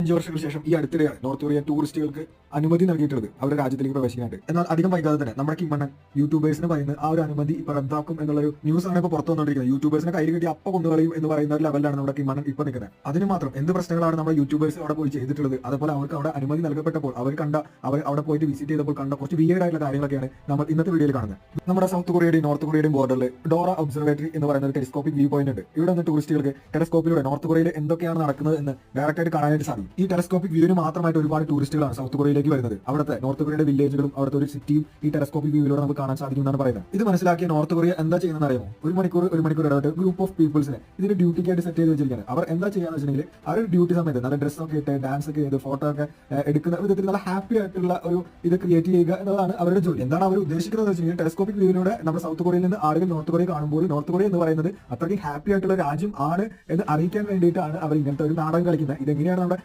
അഞ്ച് വർഷങ്ങൾക്ക് ശേഷം ഈ അടുത്തിടെയാണ് നോർത്ത് കൊറിയൻ ടൂറിസ്റ്റുകൾക്ക് അനുമതി നൽകിയിട്ടുള്ളത് അവരുടെ രാജ്യത്തിലേക്ക് പ്രവേശിക്കാനായിട്ട്. എന്നാൽ അധികം വൈകാതെ തന്നെ നമ്മുടെ കിമ്മണ്ണൻ യൂട്യൂബേഴ്സിന് പറയുന്നത് ആ ഒരു അനുമതി ഇപ്പൊ റദ്ദാക്കും എന്നുള്ളൊരു ന്യൂസ് ആണ് ഇപ്പോൾ പുറത്തു വന്നുകൊണ്ടിരിക്കുന്നത്. യൂട്യൂബേഴ്സിനെ കൈ കിട്ടി അപ്പൊ കൊന്നുകളയും എന്ന് പറയുന്ന ഒരു ലെവലാണ് നമ്മുടെ കിമ്മണ്ണൻ ഇപ്പൊ നിൽക്കുന്നത്. അതിന് മാത്രം എന്ത് പ്രശ്നങ്ങളാണ് നമ്മുടെ യൂട്യൂബേഴ്സ് അവിടെ പോയി ചെയ്തിട്ടുള്ളത്? അതുപോലെ അവർക്ക് അവിടെ അനുമതി നൽകപ്പെട്ടപ്പോൾ അവർ കണ്ട അവർ അവിടെ പോയിട്ട് വിസിറ്റ് ചെയ്തപ്പോൾ കണ്ട കുറച്ച് വിയേഡ് ആയിട്ടുള്ള കാര്യങ്ങളൊക്കെയാണ് നമ്മൾ ഇന്നത്തെ വീഡിയോയിൽ കാണുന്നത്. നമ്മുടെ സൗത്ത് കൊറിയയുടെയും നോർത്ത് കൊറിയയുടെയും ബോർഡറിൽ ഡോറ ഒബ്സർവേറ്ററി എന്ന് പറയുന്ന ഒരു ടെലിസ്കോപ്പിക് വ്യൂ പോയിന്റ് ഉണ്ട്. ഇവിടെ നിന്ന് ടൂറിസ്റ്റുകൾക്ക് ടെലിസ്കോപ്പിലൂടെ നോർത്ത് കൊറിയയിൽ എന്തൊക്കെയാണ് നടക്കുന്നത് എന്ന് ഡയറക്റ്റ് ആയിട്ട് കാണാനായിട്ട് സാധിക്കും. ഈ ടെലസ്കോപ്പിക് വ്യൂവിന് മാത്രമായിട്ട് ഒരുപാട് ടൂറിസ്റ്റുകളാണ് സൗത്ത് കൊറിയയിലേക്ക് വരുന്നത്. അവിടുത്തെ നോർത്ത് കൊറിയയുടെ വില്ലേജുകളും അവിടുത്തെ ഒരു സിറ്റിയും ഈ ടെലസ്കോപ്പിക് വ്യൂവിലൂടെ നമുക്ക് കാണാൻ സാധിക്കും എന്നാണ് പറയുന്നത്. ഇത് മനസ്സിലാക്കിയ നോർത്ത് കൊറിയ എന്താ ചെയ്യുന്നത് അറിയാമോ ഒരു മണിക്കൂർ ഒരു മണിക്കൂർ ഇടപെട്ട് ഗ്രൂപ്പ് ഓഫ് പീപ്പിൾസിനെ ഇതിന്റെ ഡ്യൂട്ടിക്കായിട്ട് സെറ്റ് ചെയ്ത് വെച്ചിരിക്കുകയാണ്. അവർ എന്താ ചെയ്യാന്ന് വെച്ചിട്ടുണ്ടെങ്കിൽ ഒരു ഡ്യൂട്ടി സമയത്ത് നല്ല ഡ്രസ്സൊക്കെ ഇട്ട് ഡാൻസ് ഒക്കെ ചെയ്ത് ഫോട്ടോ ഒക്കെ എടുക്കുന്ന വിധത്തിൽ നല്ല ഹാപ്പി ആയിട്ടുള്ള ഒരു ഇത് ക്രിയേറ്റ് ചെയ്യുക എന്നതാണ് അവരുടെ ജോലി. എന്താണ് അവർ ഉദ്ദേശിക്കുന്നത് വെച്ചിട്ടുണ്ടെങ്കിൽ ടെറസ്കോപ്പിക് വ്യൂവിലൂടെ നമ്മുടെ സൗത്ത് കൊറിയയിൽ നിന്ന് ആളുകൾ നോർത്ത് കൊറിയ കാണുമ്പോൾ നോർത്ത് കൊറിയ എന്ന് പറയുന്നത് അത്രയ്ക്ക് ഹാപ്പി ആയിട്ടുള്ള രാജ്യം ആണ് എന്ന് അറിയിക്കാൻ വേണ്ടിയിട്ടാണ് അവർ ഇങ്ങനത്തെ ഒരു നാടകം കളിക്കുന്നത്. ഇതെങ്ങനെയാണ് നമ്മുടെ